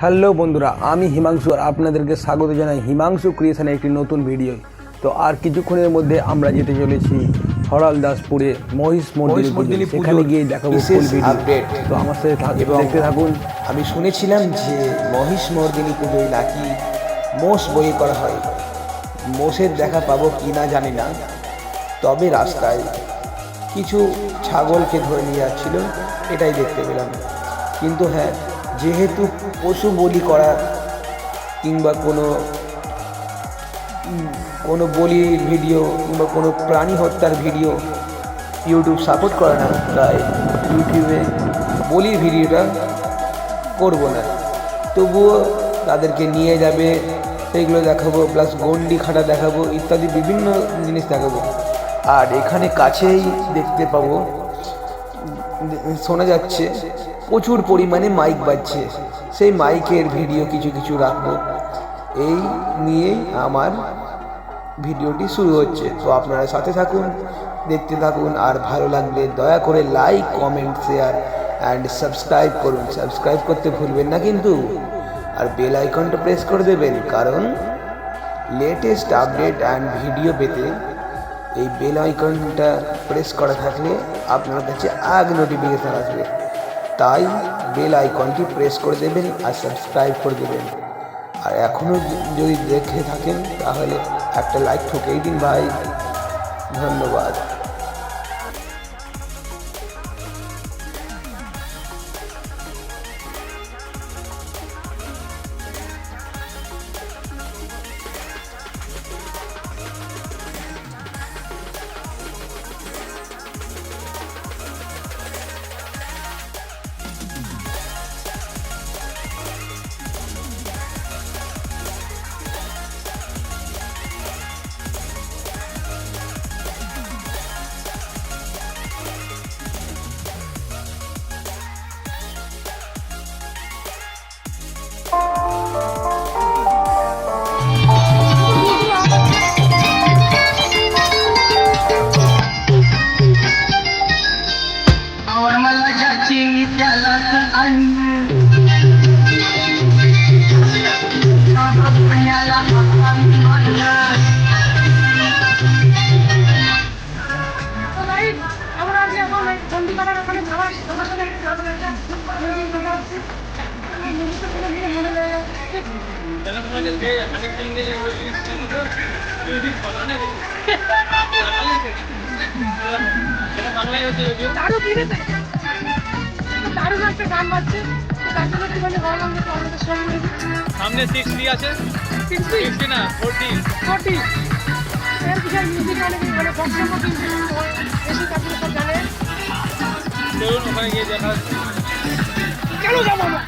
Hello বন্ধুরা আমি হিমাংশু আর আপনাদেরকে স্বাগত জানাই হিমাংশু ক্রিয়েশনের একটি নতুন ভিডিও। তো আর কিছুক্ষণের মধ্যে আমরা যেতে চলেছি হরাল দাসপুরে মহিষ মহিষমর্দিনী সেখানে গিয়ে দেখাবো। তো আমার সাথে দেখতে থাকুন। আমি শুনেছিলাম যে মহিষ মর্দিনী পুজোয় নাকি মোষ বই করা হয়। মোষের দেখা পাবো কি না জানি না। তবে রাস্তায় কিছু ছাগলকে ধরে নিয়ে যাচ্ছিল এটাই দেখতে পেলাম। কিন্তু হ্যাঁ যেহেতু পশু বলি করা কিংবা কোনো কোনো বলির ভিডিও কিংবা কোনো প্রাণী হত্যার ভিডিও ইউটিউব সাপোর্ট করে না, তাই ইউটিউবে বলির ভিডিওটা করব না। তবুও তাদেরকে নিয়ে যাবে সেইগুলো দেখাবো প্লাস গন্ডি খাটা দেখাবো, ইত্যাদি বিভিন্ন জিনিস দেখাবো। আর এখানে কাছেই দেখতে পাবো, শোনা যাচ্ছে প্রচুর পরিমাণে মাইক বাজছে। সেই মাইকের ভিডিও কিছু কিছু রাখব। এই নিয়েই আমার ভিডিওটি শুরু হচ্ছে। তো আপনারা সাথে থাকুন, দেখতে থাকুন, আর ভালো লাগলে দয়া করে like comment share and subscribe করুন। সাবস্ক্রাইব করতে ভুলবেন না কিন্তু, আর বেল আইকনটা প্রেস করে দেবেন, কারণ লেটেস্ট আপডেট অ্যান্ড ভিডিও পেতে এই বেল আইকনটা প্রেস করা থাকলে আপনার কাছে আগ নোটিফিকেশান আসবে। তাই বেল আইকনটি প্রেস করে দেবেন আর সাবস্ক্রাইব করে দেবেন। আর এখনও যদি দেখে থাকেন, তাহলে একটা লাইক ঠকেই দিন ভাই। ধন্যবাদ। দারু কিনেছে দারুণ একটা গান বাজছে তার জন্য একটুখানি ভাবলাম যে আমাদের সঙ্গে সামনে সিক্সটি আছে সিক্সটি সিক্সটি না ফোরটি ফোর্টি এর বিশাল মিউজিক অনেক মানে বক্সের মধ্যে বেশি তারপরে সব জানে। চলুন ওখানে গিয়ে দেখা কেন যাব আমরা?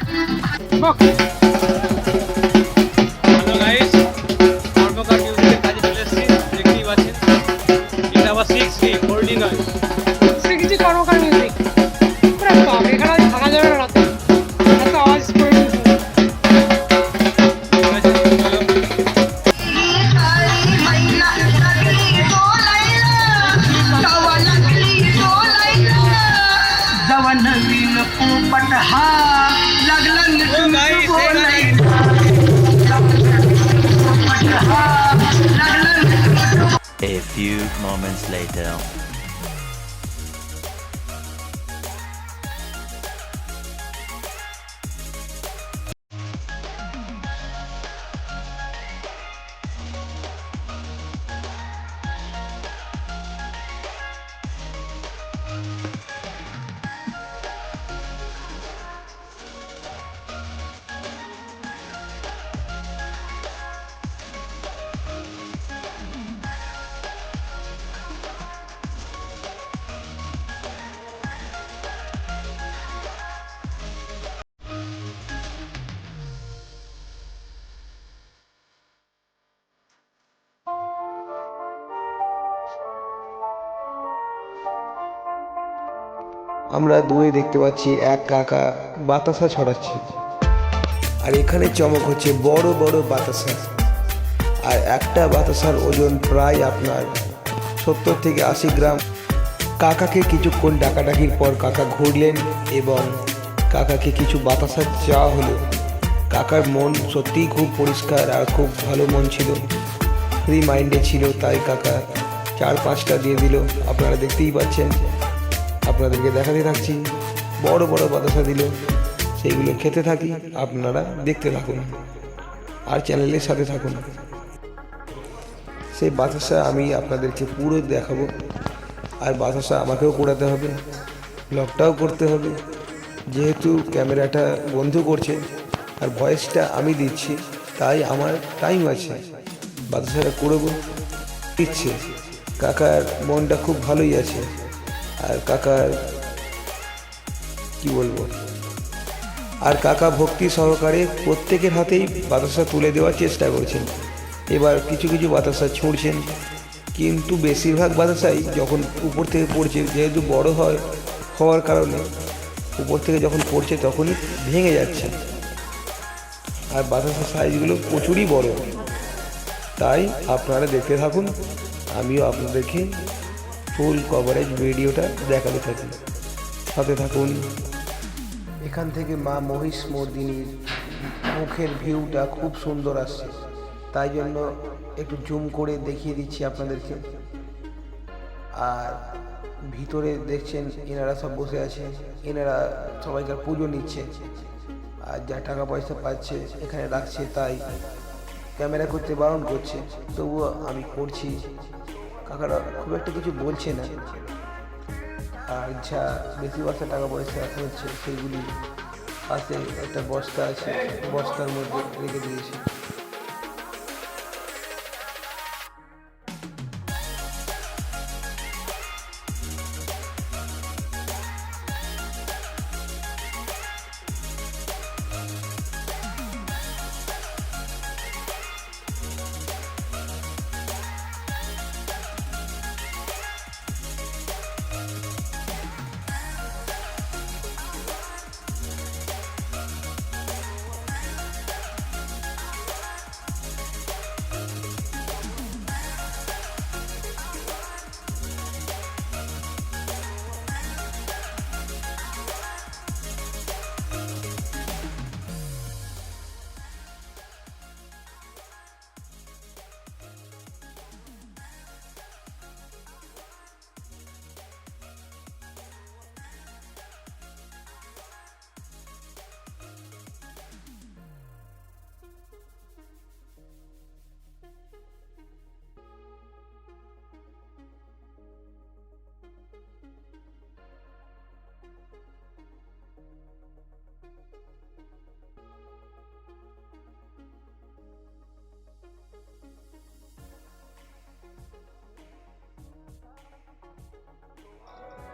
আমরা দূরে দেখতে পাচ্ছি, এক কাকা বাতাসা ছড়াচ্ছে। আর এখানে চমক হচ্ছে বড় বড় বাতাসা। আর একটা বাতাসার ওজন প্রায় আপনার সত্তর থেকে আশি গ্রাম। কাকাকে কিছুক্ষণ ডাকাডাকির পর কাকা ঘুরলেন এবং কাকাকে কিছু বাতাসা চাওয়া হলো। কাকার মন সত্যিই খুব পরিষ্কার আর খুব ভালো মন ছিল। ফ্রি মাইন্ডে ছিল, তাই কাকা চার পাঁচটা দিয়ে দিল। আপনারা দেখতেই পাচ্ছেন আপনাদেরকে দেখাতে থাকছি। বড় বড় বাতাসা দিল সেইগুলো খেতে থাকি। আপনারা দেখতে থাকুন আর চ্যানেলের সাথে থাকুন। সেই বাতাসা আমি আপনাদেরকে পুরো দেখাবো। আর বাতাসা আমাকেও করাতে হবে ব্লগটাও করতে হবে। যেহেতু ক্যামেরাটা বন্ধ করছে আর ভয়েসটা আমি দিচ্ছি, তাই আমার টাইম আছে। বাতাসাটা করব দিচ্ছে। কাকার মনটা খুব ভালোই আছে। আর কাকার কি বলব? আর কাকা ভক্তি সহকারে প্রত্যেকের হাতেই বাতাসা তুলে দেওয়ার চেষ্টা করছেন। এবার কিছু কিছু বাতাসা ছুঁড়ছেন, কিন্তু বেশিরভাগ বাতাসাই যখন উপর থেকে পড়ছে, যেহেতু বড় হয়, হওয়ার কারণে উপর থেকে যখন পড়ছে তখনই ভেঙে যাচ্ছে। আর বাতাসার সাইজগুলো প্রচুরই বড়। তাই আপনারা দেখতে থাকুন, আমিও আপনাদেরকে ফুল কভারেজ ভিডিওটা দেখাতে থাকি। সাথে থাকুন। এখান থেকে মা মহিষ মর্দিনীর মুখের ভিউটা খুব সুন্দর আসছে। তাই জন্য একটু জুম করে দেখিয়ে দিচ্ছি আপনাদেরকে। আর ভিতরে দেখছেন এনারা সব বসে আছে। এনারা সবাইকার পুজো নিচ্ছে। আর যা টাকা পয়সা পাচ্ছে এখানে রাখছে, তাই ক্যামেরা করতে বারণ করছে। তবুও আমি করছি। কাকারা খুব একটা কিছু বলছে না। আর যা বেশি বস্তা টাকা পয়সা হচ্ছে সেগুলি পাশে একটা বস্তা আছে, বস্তার মধ্যে রেখে দিয়েছি।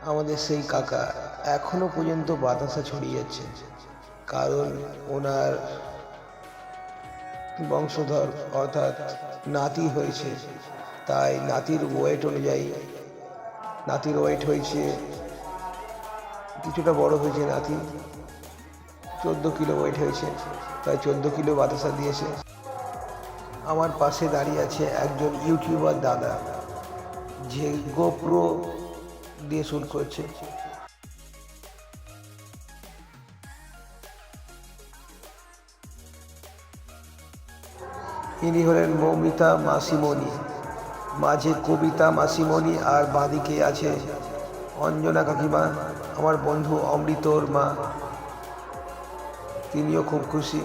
আমাদের সেই কাকা এখনও পর্যন্ত বাতাসা ছড়িয়ে যাচ্ছে। কারণ ওনার বংশধর অর্থাৎ নাতি হয়েছে। তাই নাতির ওয়েট অনুযায়ী, নাতির ওয়েট হয়েছে, কিছুটা বড় হয়েছে নাতি। চোদ্দ কিলো ওয়েট হয়েছে, তাই চোদ্দ কিলো বাতাসা দিয়েছে। আমার পাশে দাঁড়িয়ে আছে একজন ইউটিউবার দাদা। যে গোপ্রো দিয়ে শুট করছে। ইনি হলেন মৌমিতা মাসিমণি, মাঝে কবিতা মাসিমণি আর বাঁদিকে আছে অঞ্জনা কাকিমা, আমার বন্ধু অমৃতর মা। তিনিও খুব খুশি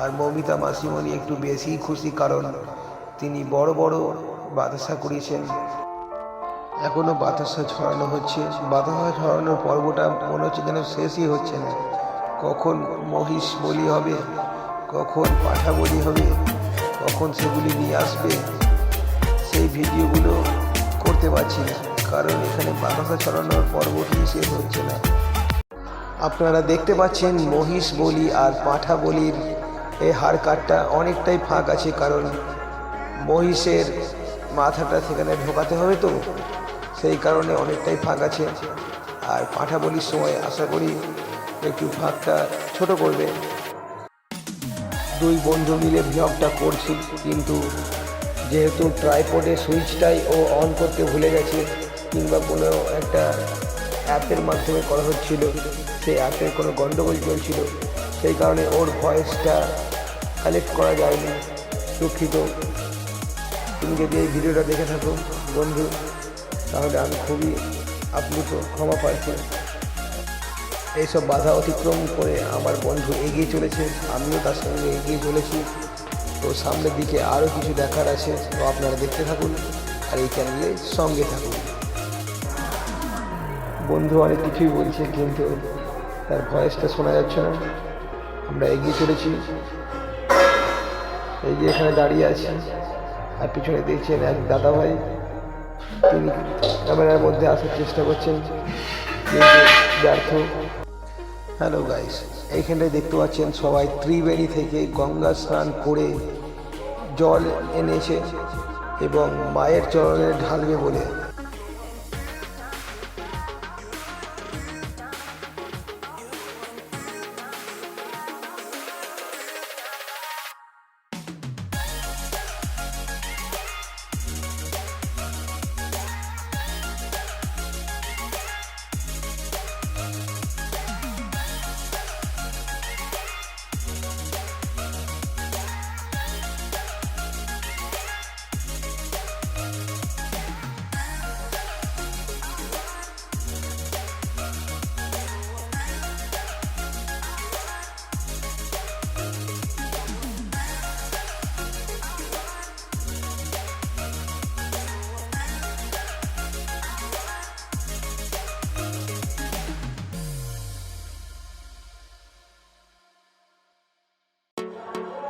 আর মৌমিতা মাসিমণি একটু বেশি খুশি কারণ তিনি বড় বড় বাতাসা করিয়েছেন। এখনও বাতাসা ছড়ানো হচ্ছে। বাতাসা ছড়ানোর পর্বটা মনে হচ্ছে যেন শেষই হচ্ছে না। কখন মহিষ বলি হবে, কখন পাঠা বলি হবে, কখন সেগুলি নিয়ে আসবে, সেই ভিডিওগুলো করতে পারছি না, কারণ এখানে বাতাসা ছড়ানোর পর্বটি শেষ হচ্ছে না। আপনারা দেখতে পাচ্ছেন মহিষ বলি আর পাঁঠা বলির এই হাড় কাটটা অনেকটাই ফাঁক আছে, কারণ মহিষের মাথাটা সেখানে ঢোকাতে হবে তো। সেই কারণে অনেকটাই ফাঁক আছে। আর পাঁঠা বলির সময় আশা করি একটু ফাঁকটা ছোট করবে। দুই বন্ধু মিলে ব্লগটা করছি, কিন্তু যেহেতু ট্রাইপডের সুইচটাই ও অন করতে ভুলে গেছে, কিংবা কোনো একটা অ্যাপের মাধ্যমে করা হচ্ছিল, সেই অ্যাপের কোনো গণ্ডগোল চলছিল, সেই কারণে ওর ভয়েসটা কালেক্ট করা যায়নি, দুঃখিত। তুমি যদি এই ভিডিওটা দেখে থাকো, বন্ধু। তাহলে আমি খুবই আপ্লুত, ক্ষমা প্রার্থী এইসব বাধা অতিক্রম করে আমার বন্ধু এগিয়ে চলেছে, আমিও তার সঙ্গে এগিয়ে চলেছি। তো সামনের দিকে আরও কিছু দেখার আছে, তো আপনারা দেখতে থাকুন আর এই চ্যানেলে সঙ্গে থাকুন। বন্ধু অনেক কিছুই বলছে, কিন্তু তার ভয়েসটা শোনা যাচ্ছে না। আমরা এগিয়ে চলেছি। এই যে এখানে দাঁড়িয়ে আছি, আর পিছনে দেখছেন এক দাদা ভাই তিনি ক্যামেরার মধ্যে আসার চেষ্টা করছেন। ব্যর্থ। হ্যালো গাইস এইখানটায় দেখতে পাচ্ছেন সবাই ত্রিবেণী থেকে গঙ্গা স্নান করে জল এনেছে এবং মায়ের চরণে ঢালবে বলে।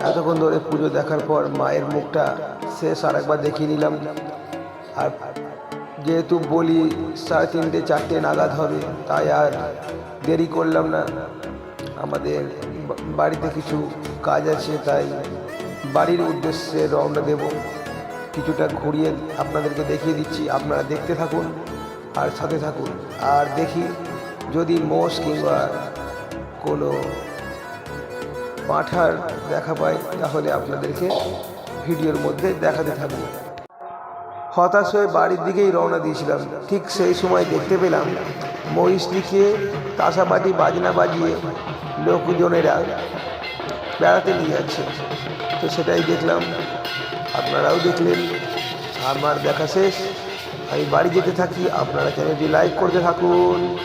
এতক্ষণ ধরে পুজো দেখার পর মায়ের মুখটা শেষ আর একবার দেখিয়ে নিলাম। আর যেহেতু বলি সাড়ে তিনটে, চারটে নাগাদ হবে, তাই আর দেরি করলাম না। আমাদের বাড়িতে কিছু কাজ আছে, তাই বাড়ির উদ্দেশ্যে রওনা দেব। কিছুটা ঘুরিয়ে আপনাদেরকে দেখিয়ে দিচ্ছি। আপনারা দেখতে থাকুন আর সাথে থাকুন। আর দেখি যদি মোষ কিংবা কোনো পাঠার দেখা পাই, তাহলে আপনাদেরকে ভিডিওর মধ্যে দেখাতে থাকব। হতাশ হয়ে বাড়ির দিকেই রওনা দিয়েছিলাম। ঠিক সেই সময় দেখতে পেলাম মহিষটিকে তাসাবাটি বাজনা বাজিয়ে লোকজনেরা বেড়াতে নিয়ে যাচ্ছে। তো সেটাই দেখলাম। আপনারাও দেখলেন। আমার দেখা শেষ। আমি বাড়ি যেতে থাকি। আপনারা চ্যানেলটি লাইক করতে থাকুন।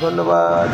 ধন্যবাদ।